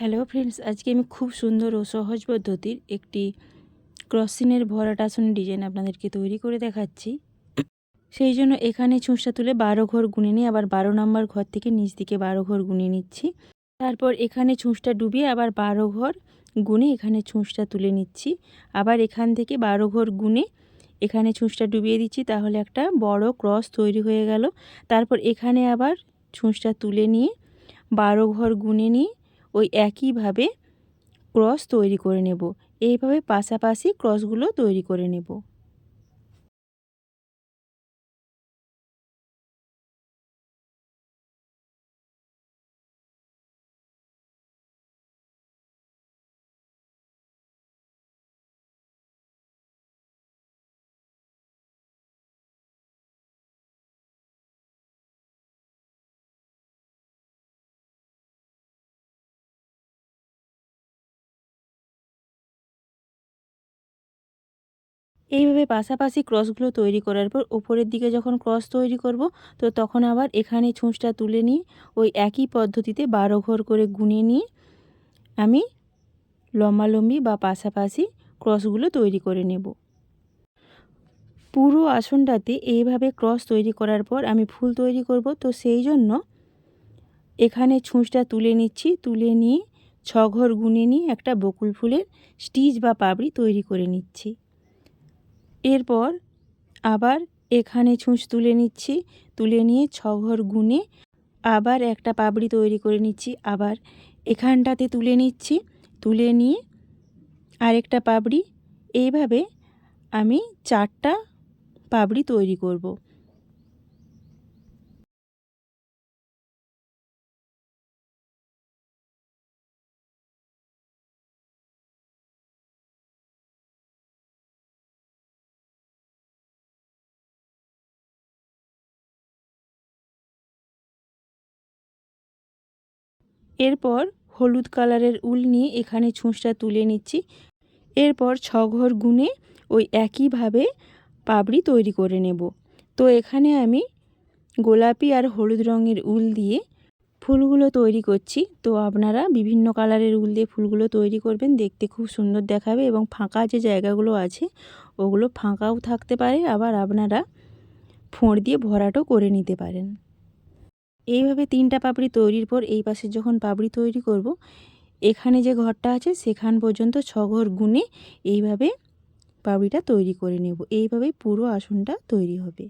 Hello friends আজকে আমি খুব সুন্দর ও সহজ পদ্ধতির একটি ক্রসিনের ভরাট আসন ডিজাইন আপনাদেরকে তৈরি করে দেখাচ্ছি। সেই জন্য এখানে ছুঁচটা তুলে বারো ঘর গুনে নিয়ে আবার বারো নাম্বার ঘর থেকে নিচ দিকে বারো ঘর গুনে নিচ্ছি। তারপর এখানে ছুঁচটা ডুবিয়ে আবার বারো ঘর গুনে এখানে ছুঁচটা তুলে নিচ্ছি। আবার এখান থেকে বারো ঘর গুনে এখানে ছুঁচটা ডুবিয়ে দিচ্ছি, তাহলে একটা বড় ক্রস তৈরি হয়ে গেল। তারপর এখানে আবার ছুঁচটা তুলে নিয়ে বারো ঘর গুনে নিয়ে ওই একইভাবে ক্রস তৈরি করে নেব। এইভাবে পাশাপাশি ক্রসগুলো তৈরি করে নেব। এইভাবে পাশাপাশি ক্রসগুলো তৈরি করার পর ওপরের দিকে যখন ক্রস তৈরি করব, তো তখন আবার এখানে ছুঁচটা তুলে নিয়ে ওই একই পদ্ধতিতে বারো ঘর করে গুনে নিয়ে আমি লম্বালম্বি বা পাশাপাশি ক্রসগুলো তৈরি করে নেব। পুরো আসনটাতে এইভাবে ক্রস তৈরি করার পর আমি ফুল তৈরি করব, তো সেই জন্য এখানে ছুঁচটা তুলে নিচ্ছি, তুলে নিয়ে ছ ঘর গুনে নিয়ে একটা বকুল ফুলের স্টিচ বা পাবড়ি তৈরি করে নিচ্ছি। এরপর আবার এখানে ছুঁচ তুলে নিচ্ছি, তুলে নিয়ে ছ ঘর গুনে আবার একটা পাবড়ি তৈরি করে নিচ্ছি, আবার এখানটাতে তুলে নিচ্ছি, তুলে নিয়ে আরেকটা পাবড়ি। এইভাবে আমি চারটা পাবড়ি তৈরি করব। এরপর হলুদ কালারের উল নিয়ে এখানে ছুঁচটা তুলে নিচ্ছি। এরপর ছ ঘর গুনে ওই একইভাবে পাবড়ি তৈরি করে নেব। তো এখানে আমি গোলাপি আর হলুদ রঙের উল দিয়ে ফুলগুলো তৈরি করছি। তো আপনারা বিভিন্ন কালারের উল দিয়ে ফুলগুলো তৈরি করবেন, দেখতে খুব সুন্দর দেখাবে এবং ফাঁকা যে জায়গাগুলো আছে, ওগুলো ফাঁকাও থাকতে পারে। আবার আপনারা ফোঁড় দিয়ে ভরাটও করে নিতে পারেন। এইভাবে তিনটা পাপড়ি তৈরির পর এই পাশে যখন পাপড়ি তৈরি করব, এখানে যে ঘরটা আছে সেখান পর্যন্ত ছঘর ঘর গুনে এইভাবে পাপড়িটা তৈরি করে নেব। এইভাবেই পুরো আসনটা তৈরি হবে।